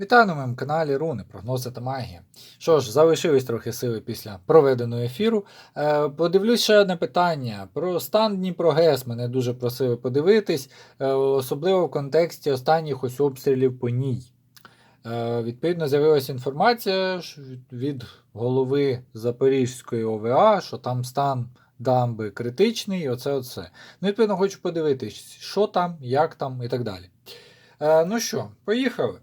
Вітаю на моєму каналі Руни, прогнози та магія. Що ж, залишились трохи сили після проведеного ефіру. Е, подивлюсь ще одне питання. Про стан Дніпрогес мене дуже просили подивитись, е, особливо в контексті останніх ось обстрілів по ній. Е, відповідно, з'явилася інформація від голови Запорізької ОВА, що там стан дамби критичний, і оце оце. Ну, відповідно, хочу подивитись, що там, як там і так далі. Е, ну що, поїхали.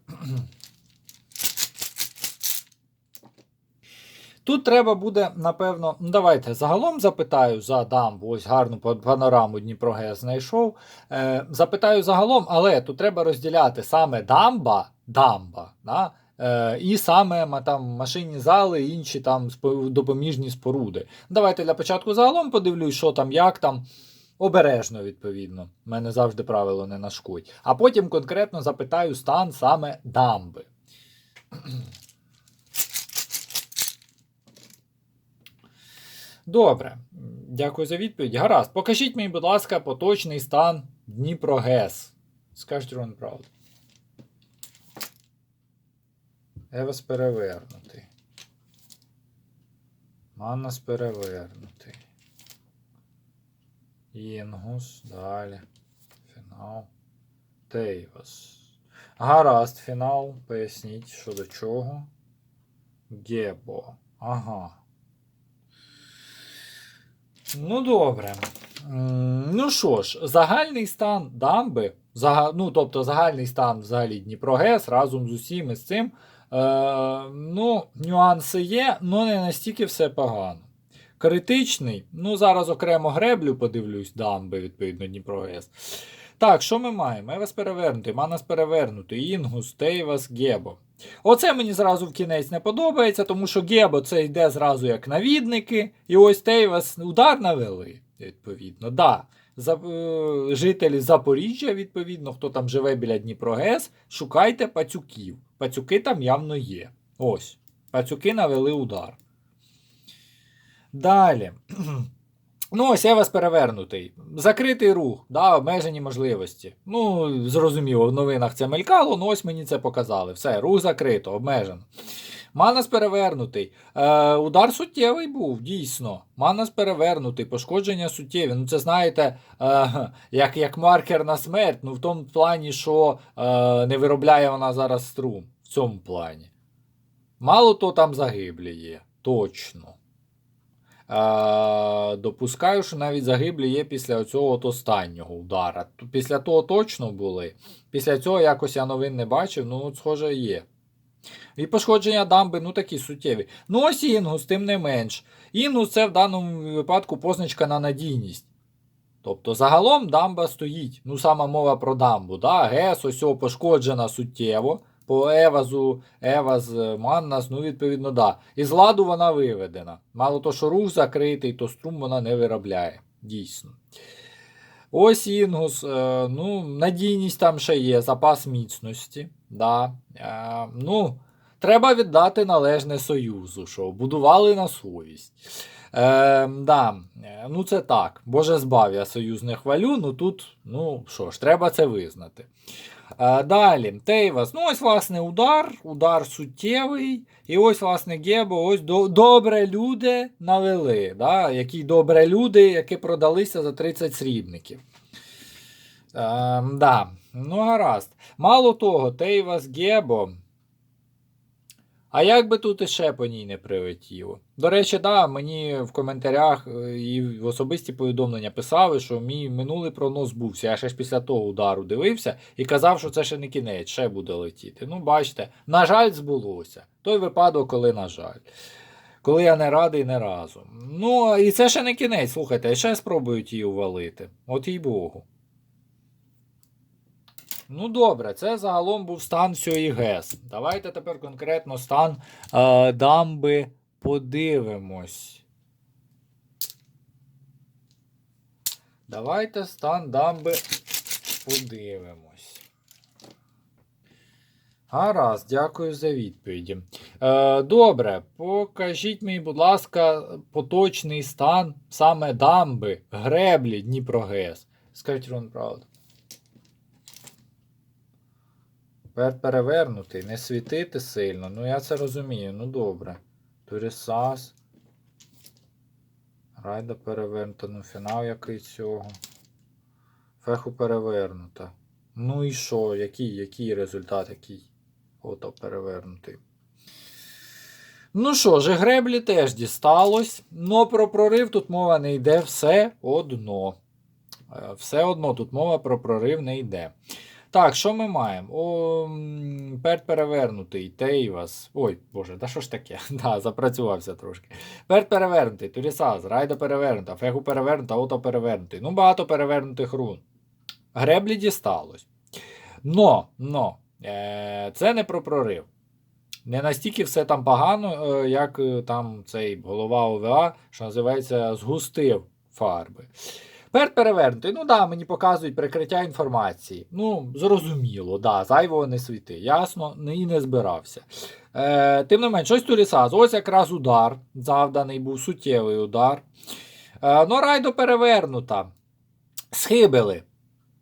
Тут треба буде, напевно, ну давайте загалом запитаю за дамбу, ось гарну па- панораму Дніпрогес знайшов. Е, запитаю загалом, але тут треба розділяти саме дамба, дамба, да, е, і саме там, машинні зали інші там допоміжні споруди. Давайте для початку загалом подивлюсь, що там, як там. Обережно, відповідно. Мене завжди правило не нашкодь. А потім конкретно запитаю стан саме дамби. Добре, дякую за відповідь. Гаразд, покажіть мені, будь ласка, поточний стан Дніпрогес. Скажіть Рон правду. Евас перевернутий. Маннас перевернутий. Інгус, далі. Фінал. Тейвас. Гаразд, фінал. Поясніть, що до чого. Гебо. Ага. Ну, добре. Ну що ж, загальний стан дамби, зага, ну, тобто загальний стан взагалі Дніпрогес разом з усім із цим. Е, ну, нюанси є, але не настільки все погано. Критичний, ну зараз окремо греблю подивлюсь, дамби, відповідно, Дніпрогес. Так, що ми маємо? Евас перевернутий, Манас перевернутий, Інгус, Тейвас, Гебо. Оце мені зразу в кінець не подобається, тому що Гебо це йде зразу як навідники, і ось Тейвас удар навели, відповідно. Да. За, е, жителі Запоріжжя, відповідно, хто там живе біля Дніпрогес, шукайте пацюків. Пацюки там явно є. Ось. Пацюки навели удар. Далі. Ну, ось я вас перевернутий. Закритий рух, да, обмежені можливості. Ну, зрозуміло, в новинах це мелькало, ну ось мені це показали. Все, рух закрито, обмежено. Манас перевернутий. Е, удар суттєвий був, дійсно. Манас перевернутий, пошкодження суттєві. Ну, це знаєте, е, як, як маркер на смерть, ну в тому плані, що е, не виробляє вона зараз струм. В цьому плані. Мало то там загиблі є. Точно. Допускаю, що навіть загиблі є після цього от останнього удара. Після того точно були. Після цього якось я новин не бачив, ну схоже є. І пошкодження дамби, ну такі суттєві. Ну ось інгус, тим не менш. Інгус це в даному випадку позначка на надійність. Тобто загалом дамба стоїть. Ну, сама мова про дамбу. Да? ГЕС ось пошкоджена суттєво. По Евазу, Еваз, е, Маннас, ну, відповідно, да. З ладу вона виведена. Мало то, що рух закритий, то струм вона не виробляє. Дійсно. Ось Інгус, е, ну, надійність там ще є, запас міцності. Да. Е, ну, треба віддати належне Союзу, що будували на совість. Е, да, ну це так. Боже збав, я Союз не хвалю, ну тут, ну що ж, треба це визнати. Е, далі, Тейвас. Ну, ось, власне, удар, удар суттєвий. І ось, власне, Гебо, ось до, добре люди навели. Да? Які добре люди, які продалися за 30 срібників. Е, да. Ну, гаразд. Мало того, Тейвас Гебо. А як би тут іще по ній не прилетіло? До речі, да, мені в коментарях е, і в особисті повідомлення писали, що мій минулий прогноз бувся. Я ще ж після того удару дивився і казав, що це ще не кінець, ще буде летіти. Ну, бачите, на жаль, збулося. Той випадок, коли на жаль. Коли я не радий не разу. Ну, і це ще не кінець, слухайте, ще спробують її увалити. От їй Богу. Ну добре, це загалом був стан всієї ГЕС. Давайте тепер конкретно стан е, дамби подивимось. Давайте стан дамби подивимось. Гаразд, дякую за відповіді. Е, добре, покажіть мені, будь ласка, поточний стан саме дамби, греблі Дніпрогес. Скажіть Рон правду. Перт перевернутий, не світити сильно. Ну я це розумію, ну добре. Турісас. Райда перевернута, ну фінал який цього. Феху перевернута. Ну і що? Який, який результат, який? Ото перевернутий. Ну що ж, греблі теж дісталось. Но про прорив тут мова не йде все одно. Е, Все одно тут мова про прорив не йде. Так, що ми маємо? Перт перевернутий, Тейвас. Ой, боже, да що ж таке? Да, запрацювався трошки. Перт перевернутий, Турісас, Райда перевернута, Фегу перевернута, Ото перевернутий. Ну, багато перевернутих рун. Греблі дісталось. Но, но, е, це не про прорив. Не настільки все там погано, е, як е, там цей голова ОВА, що називається, згустив фарби. Перт перевернутий. Ну да, мені показують прикриття інформації. Ну, зрозуміло, да, зайвого не світи. Ясно, і не збирався. Е, тим не менш, щось Турісаз. Ось якраз удар. Завданий був суттєвий удар. Е, ну, райдо перевернута. Схибили.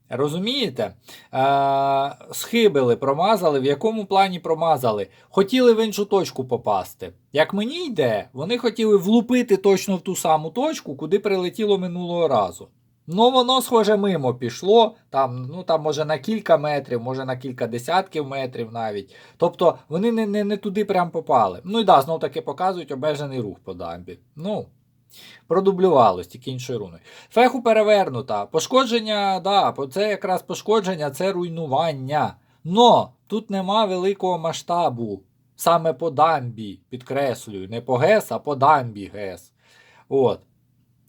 Розумієте? Е, схибили, промазали. В якому плані промазали? Хотіли в іншу точку попасти. Як мені йде, вони хотіли влупити точно в ту саму точку, куди прилетіло минулого разу. Ну, воно, схоже, мимо пішло, там, ну, там, може, на кілька метрів, може на кілька десятків метрів навіть. Тобто вони не, не, не туди прям попали. Ну і да, знов таки показують обмежений рух по дамбі. Ну, продублювалось, тільки іншою руною. Феху перевернута. Пошкодження, да, це якраз пошкодження, це руйнування. Но тут нема великого масштабу. Саме по дамбі, підкреслюю, не по ГЕС, а по дамбі ГЕС. От.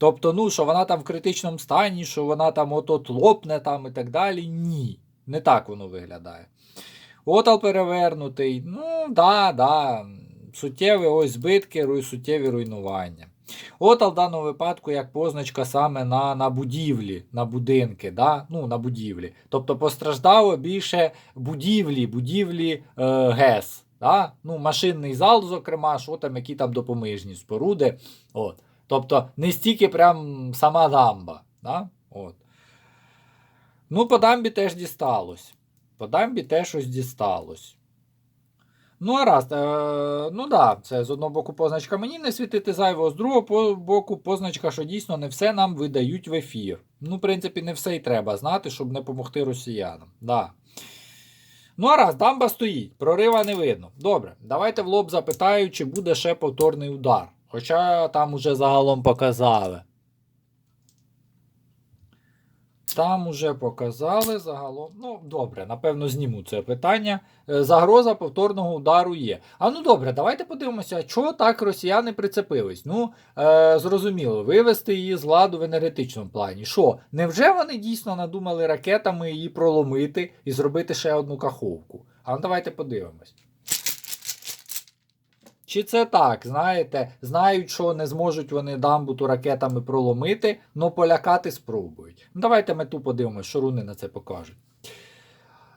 Тобто, ну, що вона там в критичному стані, що вона там от-от лопне там і так далі. Ні. Не так воно виглядає. Отал перевернутий. Ну, да, да. Суттєві ось збитки, суттєві руйнування. Отал в даному випадку як позначка саме на, на будівлі, на будинки, да? ну, на будівлі. Тобто постраждало більше будівлі, будівлі е, ГЕС. Да? Ну, машинний зал, зокрема, що там, які там допоміжні споруди. От. Тобто не стільки прям сама дамба. Да? От. Ну, по дамбі теж дісталось. По дамбі теж щось дісталось. Ну, а раз, е, ну да, це з одного боку позначка мені не світити зайвого, з другого боку позначка, що дійсно не все нам видають в ефір. Ну, в принципі, не все й треба знати, щоб не допомогти росіянам. Да. Ну, а раз, дамба стоїть, прорива не видно. Добре, давайте в лоб запитаю, чи буде ще повторний удар. Хоча там уже загалом показали. Там уже показали загалом. Ну, добре, напевно, зніму це питання. Е, Загроза повторного удару є. А ну добре, давайте подивимося, чого так росіяни прицепились. Ну, е, зрозуміло, вивести її з ладу в енергетичному плані. Що, невже вони дійсно надумали ракетами її проломити і зробити ще одну каховку? А ну давайте подивимось. Чи це так, знаєте, знають, що не зможуть вони дамбу ракетами проломити, но полякати спробують. Ну, давайте ми ту подивимось, що руни на це покажуть.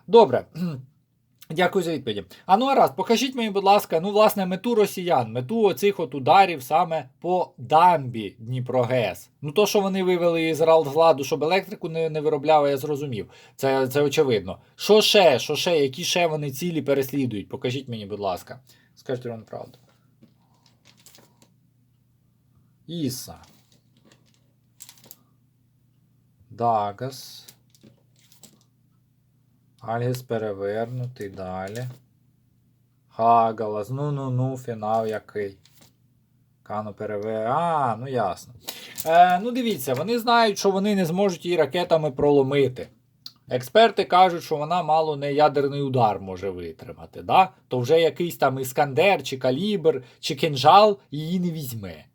Добре. Дякую за відповіді. А ну раз, покажіть мені, будь ласка, ну, власне, мету росіян, мету оцих от ударів саме по дамбі Дніпрогес. Ну, то, що вони вивели Ізраїл з ладу, щоб електрику не, не виробляли, я зрозумів. Це, це очевидно. Що ще, що ще, які ще вони цілі переслідують? Покажіть мені, будь ласка. Скажіть вам правду. Іса. Дагас. Альгіс перевернутий далі. Хагалас. Ну-ну-ну, фінал який. Кано перевер. А, ну ясно. Е, ну дивіться, вони знають, що вони не зможуть її ракетами проломити. Експерти кажуть, що вона мало не ядерний удар може витримати. Да? То вже якийсь там іскандер, чи калібр, чи кинжал її не візьме.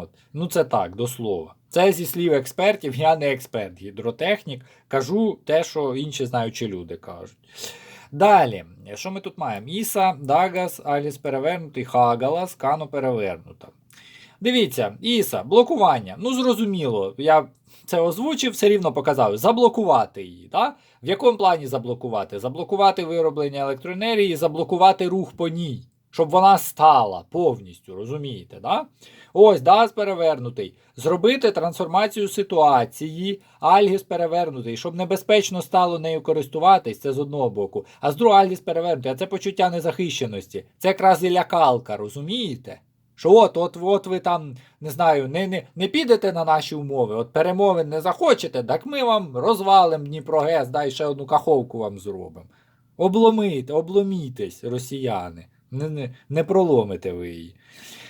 От. ну це так, до слова. Це зі слів експертів, я не експерт, гідротехнік. Кажу те, що інші знаючі люди кажуть. Далі, що ми тут маємо? Іса, Дагас, Аліс перевернутий, Хагалас, Кано перевернута. Дивіться, Іса, блокування. Ну, зрозуміло, я це озвучив, все рівно показав. Заблокувати її. Да? В якому плані заблокувати? Заблокувати вироблення електроенергії, заблокувати рух по ній. Щоб вона стала повністю, розумієте? Да? Ось Дас перевернутий. Зробити трансформацію ситуації, Альгіс перевернутий, щоб небезпечно стало нею користуватись, це з одного боку. А з другого Альгіс перевернутий, а це почуття незахищеності. Це якраз і лякалка, розумієте? Що от, от, от ви там, не знаю, не, не, не підете на наші умови, от перемовин не захочете, так ми вам розвалимо Дніпрогес, дай ще одну каховку вам зробимо. Обломите, обломітесь, росіяни. Не, не, не проломите ви її.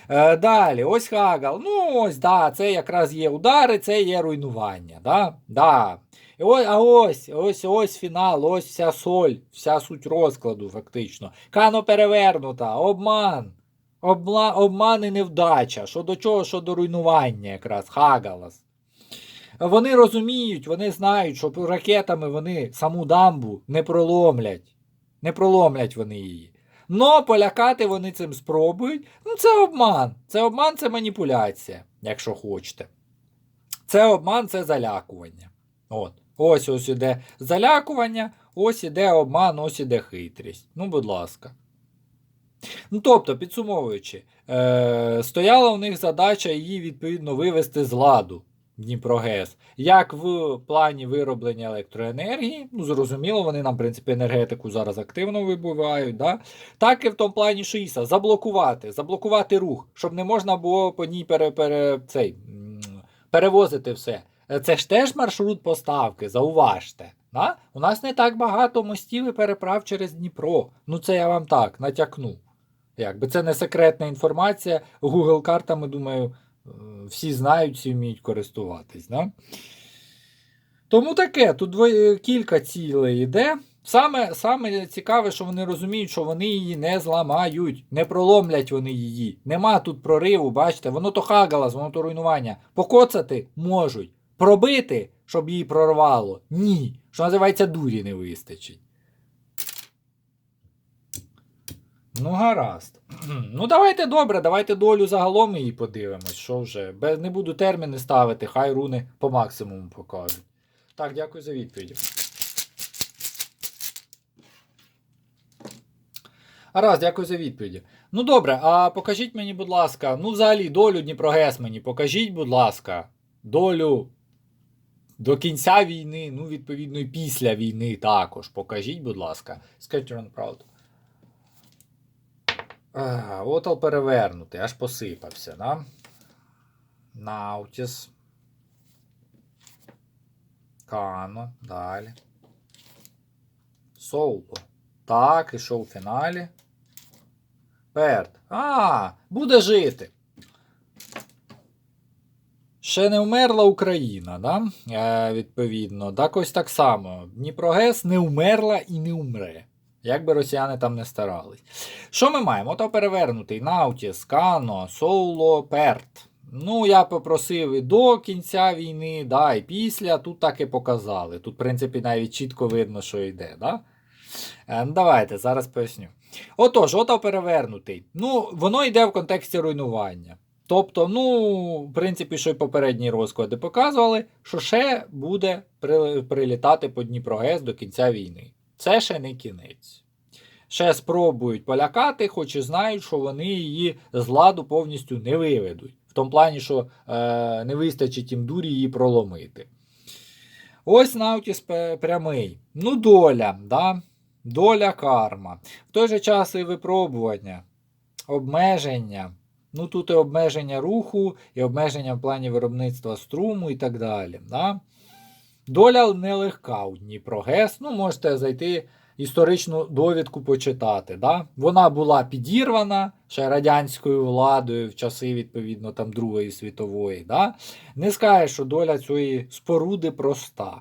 Е, далі, ось Хагал. Ну, ось, да, це якраз є удари, це є руйнування. Да? Да. І ось, а ось, ось, ось фінал, ось вся соль, вся суть розкладу, фактично. Кано перевернута, обман. Обла, обман і невдача. Що до чого, що до руйнування, якраз Хагалас. Вони розуміють, вони знають, що ракетами вони саму дамбу не проломлять. Не проломлять вони її. Но полякати вони цим спробують. Ну, це обман. Це обман, це маніпуляція, якщо хочете. Це обман, це залякування. От. Ось ось іде залякування, ось іде обман, ось іде хитрість. Ну, будь ласка. Ну, тобто, підсумовуючи, е, стояла у них задача її відповідно вивести з ладу Дніпрогес. Як в плані вироблення електроенергії, ну зрозуміло, вони нам, в принципі, енергетику зараз активно вибувають, да? так і в тому плані Шиїса заблокувати, заблокувати рух, щоб не можна було по ній пере, пере, цей, перевозити все. Е, Це ж теж маршрут поставки, зауважте. Да? У нас не так багато мостів і переправ через Дніпро. Ну це я вам так натякну. Якби це не секретна інформація, Google картами, думаю, всі знають, всі вміють користуватись. Да? Тому таке, тут кілька цілей йде. Саме, саме цікаве, що вони розуміють, що вони її не зламають, не проломлять вони її. Нема тут прориву, бачите, воно то хагалас, воно то руйнування. Покоцати можуть. Пробити, щоб її прорвало. Ні. Що називається, дурі не вистачить. Ну, гаразд. Ну, давайте добре, давайте долю загалом її подивимось. Що вже? Без, не буду терміни ставити, хай руни по максимуму покажуть. Так, дякую за відповіді. Гаразд, дякую за відповіді. Ну добре, а покажіть мені, будь ласка, ну взагалі долю Дніпрогес мені покажіть, будь ласка, долю до кінця війни, ну, відповідно, і після війни також. Покажіть, будь ласка. On proud. А, Отал перевернутий, аж посипався, да? Наутіс. Кано, далі. Соуло. Так, і що у фіналі? Перт. А, буде жити. Ще не вмерла Україна, да? е, відповідно. Так ось так само. Дніпрогес не вмерла і не умре. Як би росіяни там не старались. Що ми маємо? Ото перевернутий Наутіс, Кано, Соуло, Перт. Ну, я попросив і до кінця війни, да, і після. Тут так і показали. Тут, в принципі, навіть чітко видно, що йде. Да? Е, ну, давайте, зараз поясню. Отож, ото перевернутий. Ну, воно йде в контексті руйнування. Тобто, ну, в принципі, що й попередні розклади показували, що ще буде прилітати по Дніпрогес до кінця війни. Це ще не кінець. Ще спробують полякати, хоч і знають, що вони її з ладу повністю не виведуть. В тому плані, що е, не вистачить їм дурі її проломити. Ось Наутіс прямий. Ну, доля, да? доля карма. В той же час і випробування, обмеження. Ну, тут і обмеження руху, і обмеження в плані виробництва струму і так далі. Да? Доля нелегка у Дніпрогес. Ну, можете зайти історичну довідку почитати. Да? Вона була підірвана ще радянською владою в часи, відповідно, там Другої світової. Да? Не скажеш, що доля цієї споруди проста.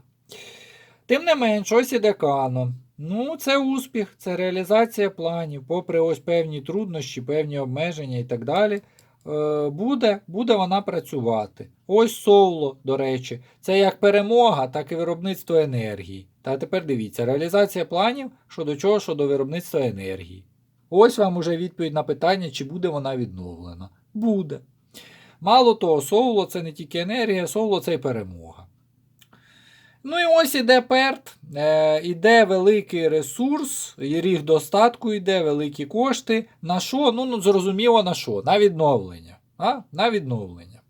Тим не менш, ось іде Кано. Ну, це успіх, це реалізація планів, попри ось певні труднощі, певні обмеження і так далі. Е, буде, буде вона працювати. Ось Соуло, до речі, це як перемога, так і виробництво енергії. Та тепер дивіться, реалізація планів щодо чого, щодо виробництва енергії. Ось вам уже відповідь на питання, чи буде вона відновлена. Буде. Мало того, Соуло це не тільки енергія, Соуло це і перемога. Ну і ось іде перт, е, іде великий ресурс, ріг достатку йде, великі кошти. На що? Ну, ну зрозуміло на що? На відновлення. А? На відновлення.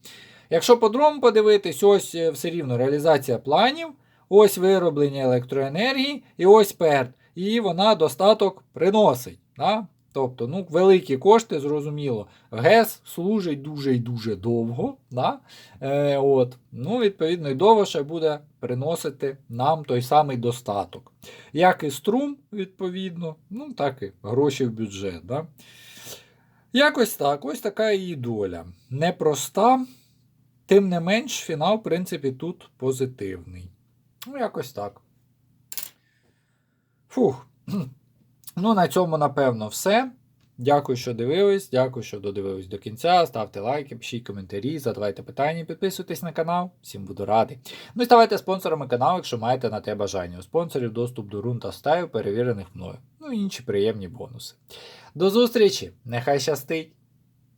Якщо по-другому подивитись, ось е, все рівно реалізація планів, ось вироблення електроенергії, і ось перт. І вона достаток приносить. Да? Тобто, ну, великі кошти, зрозуміло. ГЕС служить дуже і дуже довго. Да? Е, от. Ну, відповідно, і довго ще буде приносити нам той самий достаток. Як і струм, відповідно, ну, так і гроші в бюджет. Да? Якось так, ось така її доля. Непроста, тим не менш, фінал, в принципі, тут позитивний. Ну, якось так. Фух. Ну, на цьому, напевно, все. Дякую, що дивились. Дякую, що додивились до кінця. Ставте лайки, пишіть коментарі, задавайте питання, підписуйтесь на канал. Всім буду радий. Ну і ставайте спонсорами каналу, якщо маєте на те бажання. У спонсорів доступ до рун та стаю, перевірених мною. Ну і інші приємні бонуси. До зустрічі! Нехай щастить!